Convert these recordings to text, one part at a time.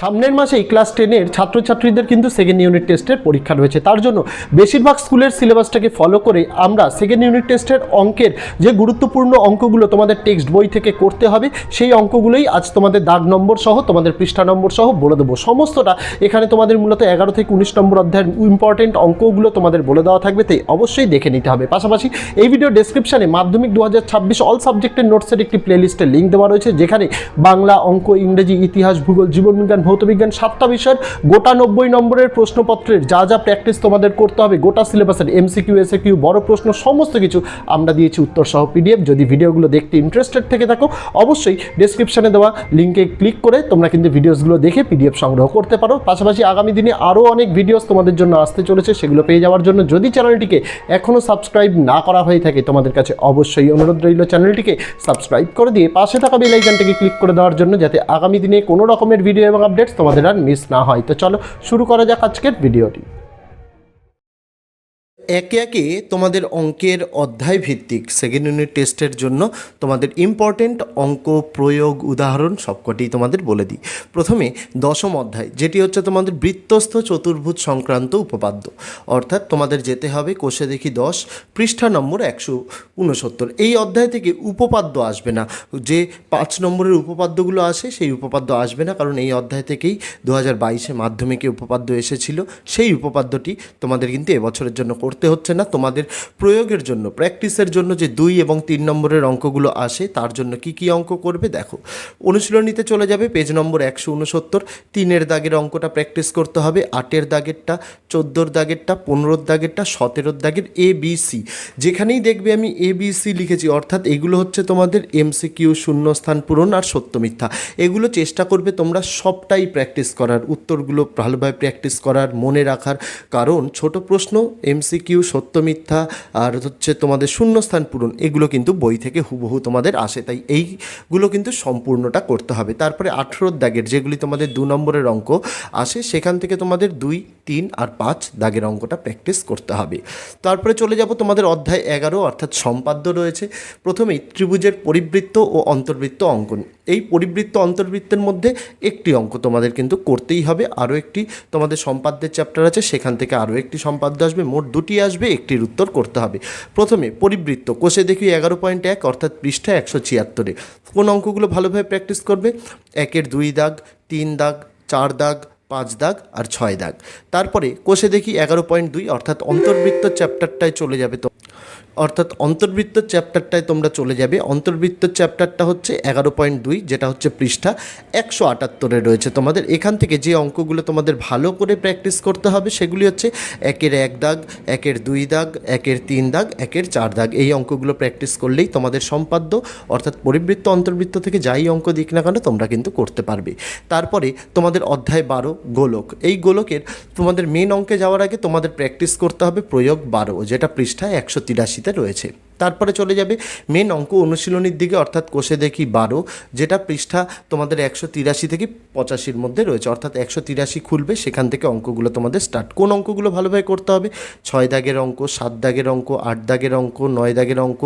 সামনের মাসেই ক্লাস টেনের ছাত্রছাত্রীদের কিন্তু সেকেন্ড ইউনিট টেস্টের পরীক্ষা রয়েছে। তার জন্য বেশিরভাগ স্কুলের সিলেবাসটাকে ফলো করে আমরা সেকেন্ড ইউনিট টেস্টের অঙ্কের যে গুরুত্বপূর্ণ অঙ্কগুলো তোমাদের টেক্সট বই থেকে করতে হবে, সেই অঙ্কগুলোই আজ তোমাদের দাগ নম্বর সহ, তোমাদের পৃষ্ঠা নম্বর সহ বলে দেবো। সমস্তটা এখানে তোমাদের মূলত এগারো থেকে উনিশ নম্বর অধ্যায়ের ইম্পর্টেন্ট অঙ্কগুলো তোমাদের বলে দেওয়া থাকবে, তাই অবশ্যই দেখে নিতে হবে। পাশাপাশি এই ভিডিও ডেসক্রিপশনে মাধ্যমিক দু হাজার ছাব্বিশ অল সাবজেক্টের নোটসের একটি প্লেলিস্টের লিঙ্ক দেওয়া রয়েছে, যেখানে বাংলা, অঙ্ক, ইংরেজি, ইতিহাস, ভূগোল জীবনবিজ্ঞান ভৌতবিজ্ঞান সাতটা বিষয়ের গোটা নব্বই নম্বরের প্রশ্নপত্রের যা যা প্র্যাকটিস তোমাদের করতে হবে, গোটা সিলেবাসের এমসিকিউ এসএকিউ বড় প্রশ্ন, সমস্ত কিছু আমরা দিয়েছি উত্তর সহ পিডিএফ যদি ভিডিওগুলো দেখতে ইন্টারেস্টেড থেকে থাকো, অবশ্যই ডেসক্রিপশনে দেওয়া লিঙ্কে ক্লিক করে তোমরা কিন্তু ভিডিওসগুলো দেখে পিডিএফ সংগ্রহ করতে পারো। পাশাপাশি আগামী দিনে আরও অনেক ভিডিওস তোমাদের জন্য আসতে চলেছে, সেগুলো পেয়ে যাওয়ার জন্য যদি চ্যানেলটিকে এখনও সাবস্ক্রাইব না করা হয়ে থাকে, তোমাদের কাছে অবশ্যই অনুরোধ রইল চ্যানেলটিকে সাবস্ক্রাইব করে দিয়ে পাশে থাকা বেল আইকনটিকে ক্লিক করে দেওয়ার জন্য, যাতে আগামী দিনে কোনো রকমের ভিডিও এবং আপডেটস তোমাদের আর মিস না হয়। তো চলো শুরু করা যাক আজকের ভিডিওটি। একে একে তোমাদের অঙ্কের অধ্যায় ভিত্তিক সেকেন্ড ইউনিট টেস্টের জন্য তোমাদের ইম্পর্টেন্ট অঙ্ক প্রয়োগ উদাহরণ সবকটি তোমাদের বলে দিই। প্রথমে দশম অধ্যায়, যেটি হচ্ছে তোমাদের বৃত্তস্থ চতুর্ভুজ সংক্রান্ত উপপাদ্য। অর্থাৎ তোমাদের যেতে হবে কোষে দেখি দশ, পৃষ্ঠা নম্বর একশো উনসত্তর। এই অধ্যায় থেকে উপপাদ্য আসবে না। যে পাঁচ নম্বরের উপপাদ্যগুলো আসে, সেই উপপাদ্য আসবে না। কারণ এই অধ্যায় থেকেই দু হাজার বাইশে মাধ্যমিকে উপপাদ্য এসেছিল। সেই উপপাদ্যটি তোমাদের কিন্তু এবছরের জন্য করতে হচ্ছে না তোমাদের প্রয়োগের জন্য। প্র্যাকটিসের জন্য যে দুই এবং তিন নম্বরের অঙ্কগুলো আসে, তার জন্য কি কি অঙ্ক করবে দেখো। অনুশীলনীতে চলে যাবে পেজ নম্বর একশো উনসত্তর। তিনের দাগের অঙ্কটা প্র্যাকটিস করতে হবে, আটের দাগেরটা, চোদ্দোর দাগেরটা, পনেরোর দাগেরটা, সতেরোর দাগের এ বি সি যেখানেই দেখবে আমি এ বি সি লিখেছি, অর্থাৎ এগুলো হচ্ছে তোমাদের এমসিকিউ শূন্যস্থান পূরণ আর সত্য মিথ্যা। এগুলো চেষ্টা করবে তোমরা সবটাই প্র্যাকটিস করার, উত্তরগুলো ভালোভাবে প্র্যাকটিস করার, মনে রাখার। কারণ ছোট প্রশ্ন এমসিকিউ, সত্য মিথ্যা আর হচ্ছে তোমাদের শূন্যস্থান পূরণ, এগুলো কিন্তু বই থেকে হুবহু তোমাদের আসে। তাই এইগুলো কিন্তু সম্পূর্ণটা করতে হবে। তারপরে আঠেরোর দাগের যেগুলি তোমাদের দু নম্বরের অঙ্ক আসে, সেখান থেকে তোমাদের দুই, তিন আর পাঁচ দাগের অঙ্কটা প্র্যাকটিস করতে হবে। তারপরে চলে যাব তোমাদের অধ্যায় এগারো, অর্থাৎ সম্পাদ্য রয়েছে। প্রথমেই ত্রিভুজের পরিবৃত্ত ও অন্তর্বৃত্ত অঙ্কন। এই পরিবৃত্ত অন্তর্বৃত্তের মধ্যে একটি অঙ্ক তোমাদের কিন্তু করতেই হবে। আরও একটি তোমাদের সম্পাদ্যের চ্যাপ্টার আছে, সেখান থেকে আরও একটি সম্পাদ্য আসবে। মোট দুটি আসবে একটির উত্তর করতে হবে। প্রথমে পরিবৃত্ত, কোষে দেখি এগারো পয়েন্ট এক, অর্থাৎ পৃষ্ঠা একশো ছিয়াত্তরে। কোন অঙ্কগুলো ভালোভাবে প্র্যাকটিস করবে? একের দুই দাগ, তিন দাগ, চার দাগ, পাঁচ দাগ আর ছয় দাগ। তারপরে কোষে দেখি এগারো পয়েন্ট দুই, অর্থাৎ অন্তর্বৃত্ত চ্যাপ্টারটায় চলে যাবে তো। অর্থাৎ অন্তর্বৃত্ত চ্যাপ্টারটায় তোমরা চলে যাবে। অন্তর্বৃত্ত চ্যাপ্টারটা হচ্ছে এগারো পয়েন্ট দুই, যেটা হচ্ছে পৃষ্ঠা একশো আটাত্তরে রয়েছে তোমাদের। এখান থেকে যে অঙ্কগুলো তোমাদের ভালো করে প্র্যাকটিস করতে হবে, সেগুলি হচ্ছে একের এক দাগ, একের দুই দাগ, একের তিন দাগ, একের চার দাগ। এই অঙ্কগুলো প্র্যাকটিস করলেই তোমাদের সম্পাদ্য, অর্থাৎ পরিবৃত্ত অন্তর্বৃত্ত থেকে যাই অঙ্ক দিক না কেন, তোমরা কিন্তু করতে পারবে। তারপরে তোমাদের অধ্যায় বারো, গোলক। এই গোলকের তোমাদের মেন অঙ্কে যাওয়ার আগে তোমাদের প্র্যাকটিস করতে হবে প্রয়োগ বারো, যেটা পৃষ্ঠায় একশো তিরাশিতে রয়েছে। তারপরে চলে যাবে মেন অঙ্ক অনুশীলনীর দিকে, অর্থাৎ কোষে দেখি বারো, যেটা পৃষ্ঠা তোমাদের একশো তিরাশি থেকে পঁচাশির মধ্যে রয়েছে। অর্থাৎ একশো তিরাশি খুলবে, সেখান থেকে অঙ্কগুলো তোমাদের স্টার্ট কোন অঙ্কগুলো ভালোভাবে করতে হবে? ছয় দাগের অঙ্ক, সাত দাগের অঙ্ক, আট দাগের অঙ্ক, নয় দাগের অঙ্ক,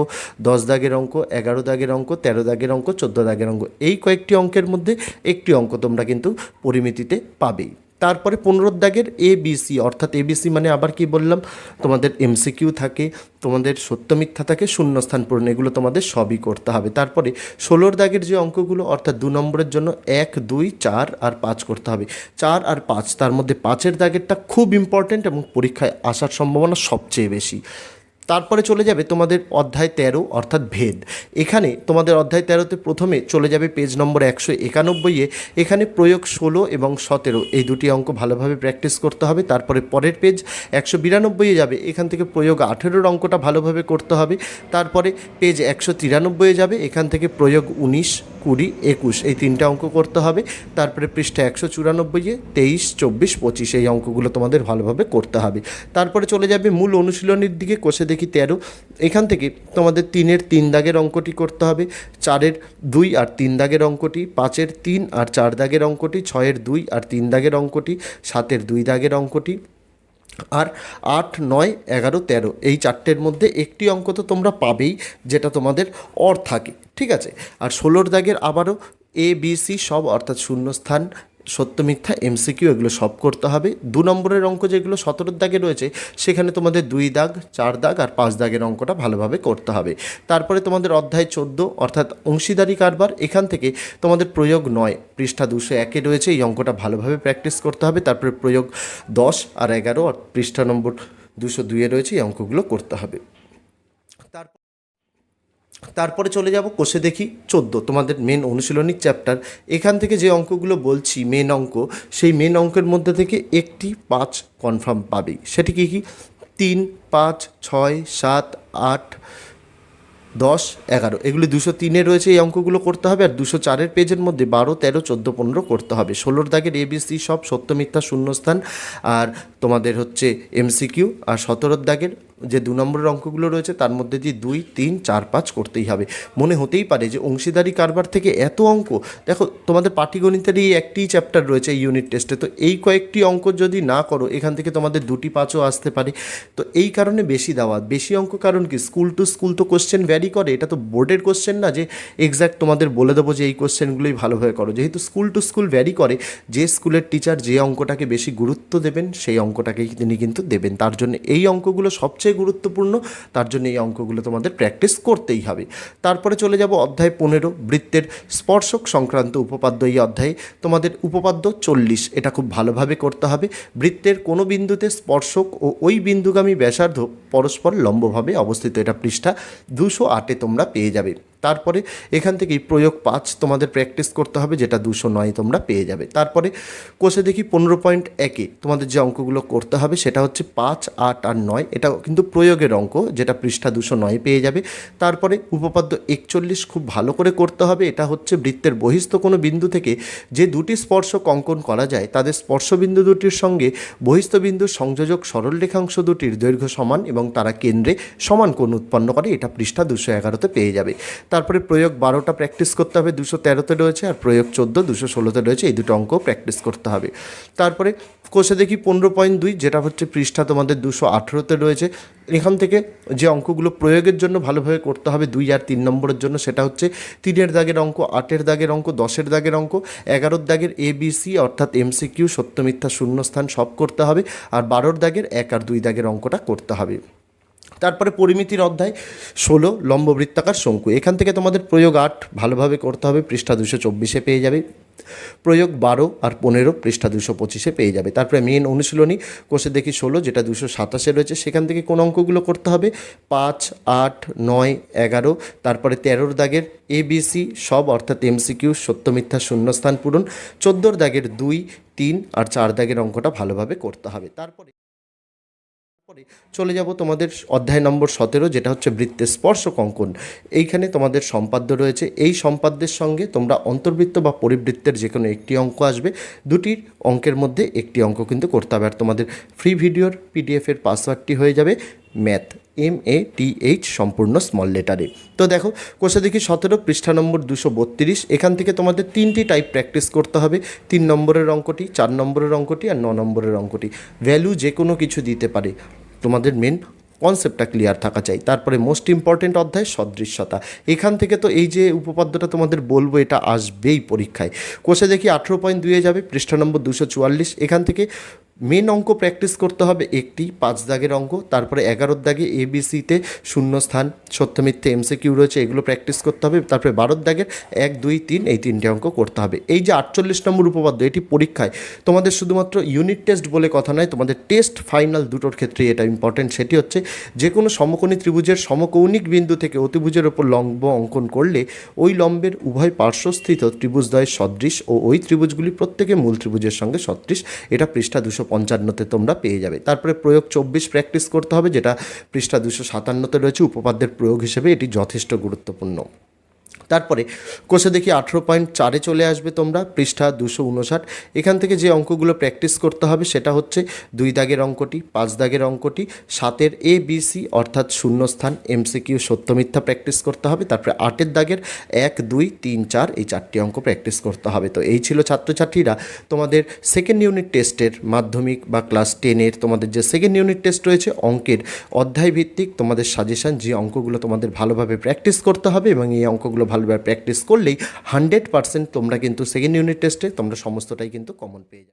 দশ দাগের অঙ্ক, এগারো দাগের অঙ্ক, তেরো দাগের অঙ্ক, চোদ্দ দাগের অঙ্ক। এই কয়েকটি অঙ্কের মধ্যে একটি অঙ্ক তোমরা কিন্তু পরিমিতিতে পাবেই। তারপরে পনেরো দাগের এ বিসি অর্থাৎ এবিসি মানে আবার কি বললাম? তোমাদের এমসিকিউ থাকে, তোমাদের সত্য মিথ্যা থাকে, শূন্যস্থান পূরণ, এগুলো তোমাদের সবই করতে হবে। তারপরে ষোলোর দাগের যে অঙ্কগুলো, অর্থাৎ দু নম্বরের জন্য এক, দুই, চার আর পাঁচ করতে হবে। চার আর পাঁচ, তার মধ্যে পাঁচের দাগেরটা খুব ইম্পর্ট্যান্ট এবং পরীক্ষায় আসার সম্ভাবনা সবচেয়ে বেশি। তারপরে চলে যাবে তোমাদের অধ্যায় তেরো, অর্থাৎ ভেদ। এখানে তোমাদের অধ্যায় তেরোতে প্রথমে চলে যাবে পেজ নম্বর একশো একানব্বইয়ে এখানে প্রয়োগ ষোলো এবং সতেরো, এই দুটি অঙ্ক ভালোভাবে প্র্যাকটিস করতে হবে। তারপরে পরের পেজ একশো বিরানব্বইয়ে যাবে। এখান থেকে প্রয়োগ আঠেরোর অঙ্কটা ভালোভাবে করতে হবে। তারপরে পেজ একশো তিরানব্বইয়ে যাবে। এখান থেকে প্রয়োগ উনিশ, কুড়ি, একুশ, এই তিনটে অঙ্ক করতে হবে। তারপরে পৃষ্ঠা একশো চুরানব্বইয়ে তেইশ, চব্বিশ, পঁচিশ, এই অঙ্কগুলো তোমাদের ভালোভাবে করতে হবে। তারপরে চলে যাবে মূল অনুশীলনীর দিকে, কষে দেখি তেরো। এখান থেকে তোমাদের তিনের তিন দাগের অঙ্কটি করতে হবে। চারের দুই আর তিন দাগের অঙ্কটি, পাঁচের তিন আর চার দাগের অঙ্কটি, ছয়ের দুই আর তিন দাগের অঙ্কটি, সাতের দুই দাগের অঙ্কটি আর আট, নয়, এগারো, তেরো। এই চারটের মধ্যে একটি অঙ্ক তো তোমরা পাবেই, যেটা তোমাদের অর থাকে। ঠিক আছে? আর ষোলোর দাগের আবারও এ বি সি সব অর্থাৎ শূন্যস্থান সত্য, মিথ্যা এমসিকিউ এগুলো সব করতে হবে। দু নম্বরের অঙ্ক যেগুলো সতেরোর দাগে রয়েছে, সেখানে তোমাদের দুই দাগ, চার দাগ আর পাঁচ দাগের অঙ্কটা ভালোভাবে করতে হবে। তারপরে তোমাদের অধ্যায় চোদ্দ, অর্থাৎ অংশীদারি কারবার, এখান থেকে তোমাদের প্রয়োগ নয়। পৃষ্ঠা দুশো একে রয়েছে, এই অঙ্কটা ভালোভাবে প্র্যাকটিস করতে হবে। তারপরে প্রয়োগ দশ আর এগারো পৃষ্ঠা নম্বর দুশো দুইয়ে রয়েছে, এই অঙ্কগুলো করতে হবে। তারপরে চলে যাব কোষে দেখি চোদ্দ। তোমাদের মেন অনুশীলনী চ্যাপ্টার এখান থেকে যে অঙ্কগুলো বলছি মেন অঙ্ক, সেই মেন অঙ্কের মধ্যে থেকে একটি পাঁচ কনফার্ম পাবেই সেটি কি কি? তিন, পাঁচ, ছয়, সাত, আট, দশ, এগারো। এগুলি দুশো তিনে রয়েছে এই অঙ্কগুলো করতে হবে, আর দুশো চারের পেজের মধ্যে বারো, তেরো, চোদ্দ, পনেরো করতে হবে। ষোলোর দাগের এবিসি সব সত্য, মিথ্যা, শূন্যস্থান, আর তোমাদের হচ্ছে এমসিকিউ আর সতেরোর দাগের যে দু নম্বরের অঙ্কগুলো রয়েছে, তার মধ্যে দিয়ে দুই, তিন, চার, পাঁচ করতেই হবে। মনে হতেই পারে যে অংশীদারি কারবার থেকে এত অঙ্ক, দেখো তোমাদের পাটিগণিতের এই একটি চ্যাপ্টার রয়েছে ইউনিট টেস্টে তো এই কয়েকটি অঙ্ক যদি না করো, এখান থেকে তোমাদের দুটি পাঁচও আসতে পারে। তো এই কারণে বেশি দেওয়া বেশি অঙ্ক কারণ কি? স্কুল টু স্কুল তো কোশ্চেন ভ্যারি করে, এটা তো বোর্ডের কোশ্চেন না যে এক্স্যাক্ট তোমাদের বলে দেবো যে এই কোশ্চেনগুলোই ভালোভাবে করো। যেহেতু স্কুল টু স্কুল ভ্যারি করে, যে স্কুলের টিচার যে অঙ্কটাকে বেশি গুরুত্ব দেবেন, সেই অঙ্কটাকেই তিনি কিন্তু দেবেন। তার জন্য এই অঙ্কগুলো সবচেয়ে গুরুত্বপূর্ণ, তার জন্য এই অঙ্কগুলো তোমাদের প্র্যাকটিস করতেই হবে। তারপরে চলে যাব অধ্যায় পনেরো, বৃত্তের স্পর্শক সংক্রান্ত উপপাদ্য এই অধ্যায়ে। তোমাদের উপপাদ্য চল্লিশ, এটা খুব ভালোভাবে করতে হবে। বৃত্তের কোনো বিন্দুতে স্পর্শক ও ওই বিন্দুগামী ব্যাসার্ধ পরস্পর লম্বভাবে অবস্থিত, এটা পৃষ্ঠা দুশো আটে তোমরা পেয়ে যাবে। তারপরে এখান থেকেই প্রয়োগ পাঁচ তোমাদের প্র্যাকটিস করতে হবে, যেটা দুশো নয় তোমরা পেয়ে যাবে। তারপরে কোষে দেখি পনেরো পয়েন্ট একে তোমাদের যে অঙ্কগুলো করতে হবে, সেটা হচ্ছে পাঁচ, আট আর নয়। এটা কিন্তু প্রয়োগের অঙ্ক, যেটা পৃষ্ঠা দুশো নয় পেয়ে যাবে। তারপরে উপপাদ্য একচল্লিশ খুব ভালো করে করতে হবে, এটা হচ্ছে বৃত্তের বহিস্থ কোনো বিন্দু থেকে যে দুটি স্পর্শক অঙ্কন করা যায়, তাদের স্পর্শবিন্দু দুটির সঙ্গে বহিস্থ বিন্দুর সংযোজক সরল রেখাংশ দুটির দৈর্ঘ্য সমান এবং তারা কেন্দ্রে সমান কোণ উৎপন্ন করে, এটা পৃষ্ঠা দুশো এগারোতে পেয়ে যাবে। তারপরে প্রয়োগ বারোটা প্র্যাকটিস করতে হবে, দুশো তেরোতে রয়েছে আর প্রয়োগ চোদ্দ, দুশো ষোলোতে রয়েছে। এই দুটো অঙ্ক প্র্যাকটিস করতে হবে। তারপরে কোষে দেখি পনেরো পয়েন্ট দুই, যেটা হচ্ছে পৃষ্ঠা তোমাদের দুশো আঠেরোতে রয়েছে। এখান থেকে যে অঙ্কগুলো প্রয়োগের জন্য ভালোভাবে করতে হবে, দুই আর তিন নম্বরের জন্য, সেটা হচ্ছে তিনের দাগের অঙ্ক, আটের দাগের অঙ্ক, দশের দাগের অঙ্ক, এগারোর দাগের এবিসি অর্থাৎ এমসিকিউ সত্য মিথ্যা শূন্যস্থান সব করতে হবে, আর বারোর দাগের এক আর দুই দাগের অঙ্কটা করতে হবে। তারপরে পরিমিতির অধ্যায় ষোলো, লম্ববৃত্তাকার শঙ্কু। এখান থেকে তোমাদের প্রয়োগ আট ভালোভাবে করতে হবে, পৃষ্ঠা দুশো চব্বিশে পেয়ে যাবে। প্রয়োগ বারো আর পনেরো, পৃষ্ঠা দুশো পঁচিশে পেয়ে যাবে। তারপরে মেন অনুশীলনী, কোষে দেখি ষোলো, যেটা দুশো সাতাশে রয়েছে, সেখান থেকে কোন অঙ্কগুলো করতে হবে? পাঁচ, আট, নয়, এগারো, তারপরে তেরোর দাগের এবিসি সব অর্থাৎ এমসিকিউ সত্য, মিথ্যা, শূন্যস্থান পূরণ। চোদ্দোর দাগের দুই, তিন আর চার দাগের অঙ্কটা ভালোভাবে করতে হবে। তারপরে পরে চলে যাব তোমাদের অধ্যায় নম্বর সতেরো, যেটা হচ্ছে বৃত্তের স্পর্শক অঙ্কন। এইখানে তোমাদের সম্পাদ্য রয়েছে, এই সম্পাদ্যের সঙ্গে তোমরা অন্তর্বৃত্ত বা পরিবৃত্তের যে কোনো একটি অঙ্ক আসবে। দুটির অঙ্কের মধ্যে একটি অঙ্ক কিন্তু করতে হবে। আর তোমাদের ফ্রি ভিডিওর পিডিএফের পাসওয়ার্ডটি হয়ে যাবে math M A T H সম্পূর্ণ স্মল লেটারে তো দেখো কোষে দেখি সতেরো, পৃষ্ঠা নম্বর দুশো বত্রিশ, এখান থেকে তোমাদের তিনটি টাইপ প্র্যাকটিস করতে হবে। তিন নম্বরের অঙ্কটি, চার নম্বরের অঙ্কটি, আর ন নম্বরের অঙ্কটি। ভ্যালু যে কোনো কিছু দিতে পারে। তোমাদের মেন কনসেপ্টটা ক্লিয়ার থাকা চাই। তারপরে মোস্ট ইম্পর্টেন্ট অধ্যায় সদৃশ্যতা। এখান থেকে তো এই যে উপপাদ্যটা তোমাদের বলব, এটা আসবেই পরীক্ষায়। কোষে দেখি আঠেরো পয়েন্ট দুয়ে যাবে, পৃষ্ঠা নম্বর দুশো চুয়াল্লিশ। এখান থেকে মেন অঙ্ক প্র্যাকটিস করতে হবে একটি, পাঁচ দাগের অঙ্ক, তারপরে এগারোর দাগে এবিসিতে শূন্য স্থান, সত্য মিথ্যে এমসি কিউ রয়েছে, এগুলো প্র্যাকটিস করতে হবে, তারপরে বারোর দাগের এক, দুই, তিন, এই তিনটে অঙ্ক করতে হবে। এই যে আটচল্লিশ নম্বর উপপাদ্য, এটি পরীক্ষায়, তোমাদের শুধুমাত্র ইউনিট টেস্ট বলে কথা নয়, তোমাদের টেস্ট ফাইনাল দুটোর ক্ষেত্রে এটা ইম্পর্টেন্ট সেটি হচ্ছে যে কোনো সমকোণী ত্রিভুজের সমকৌণিক বিন্দু থেকে অতিভুজের ওপর লম্ব অঙ্কন করলে ওই লম্বের উভয় পার্শ্বস্থিত ত্রিভুজদ্বয়ের সদৃশ ও ওই ত্রিভুজগুলি প্রত্যেকে মূল ত্রিভুজের সঙ্গে সদৃশ, এটা পৃষ্ঠা দুশো পঞ্চান্নতে তোমরা পেয়ে যাবে। তারপরে প্রয়োগ চব্বিশ প্র্যাকটিস করতে হবে, যেটা পৃষ্ঠা দুশো সাতান্নতে রয়েছে। উপপাদ্যের প্রয়োগ হিসেবে এটি যথেষ্ট গুরুত্বপূর্ণ। তারপরে কোষে দেখি আঠেরো পয়েন্ট চারে চলে আসবে তোমরা, পৃষ্ঠা দুশো উনষাট। এখান থেকে যে অঙ্কগুলো প্র্যাকটিস করতে হবে সেটা হচ্ছে দুই দাগের অঙ্কটি, পাঁচ দাগের অঙ্কটি, সাতের এ বি সি অর্থাৎ শূন্যস্থান এমসিকিউ সত্য মিথ্যা প্র্যাকটিস করতে হবে, তারপরে আটের দাগের এক, দুই, তিন, চার এই চারটি অঙ্ক প্র্যাকটিস করতে হবে। তো এই ছিল ছাত্রছাত্রীরা তোমাদের সেকেন্ড ইউনিট টেস্টের মাধ্যমিক বা ক্লাস টেনের তোমাদের যে সেকেন্ড ইউনিট টেস্ট রয়েছে, অঙ্কের অধ্যায় ভিত্তিক তোমাদের সাজেশন যে অঙ্কগুলো তোমাদের ভালোভাবে প্র্যাকটিস করতে হবে এবং এই অঙ্কগুলো ভালোভাবে প্র্যাকটিস করলেই হান্ড্রেড পার্সেন্ট তোমরা কিন্তু সেকেন্ড ইউনিট টেস্টে তোমরা সমস্তটাই কিন্তু কমন পেয়ে যাবে।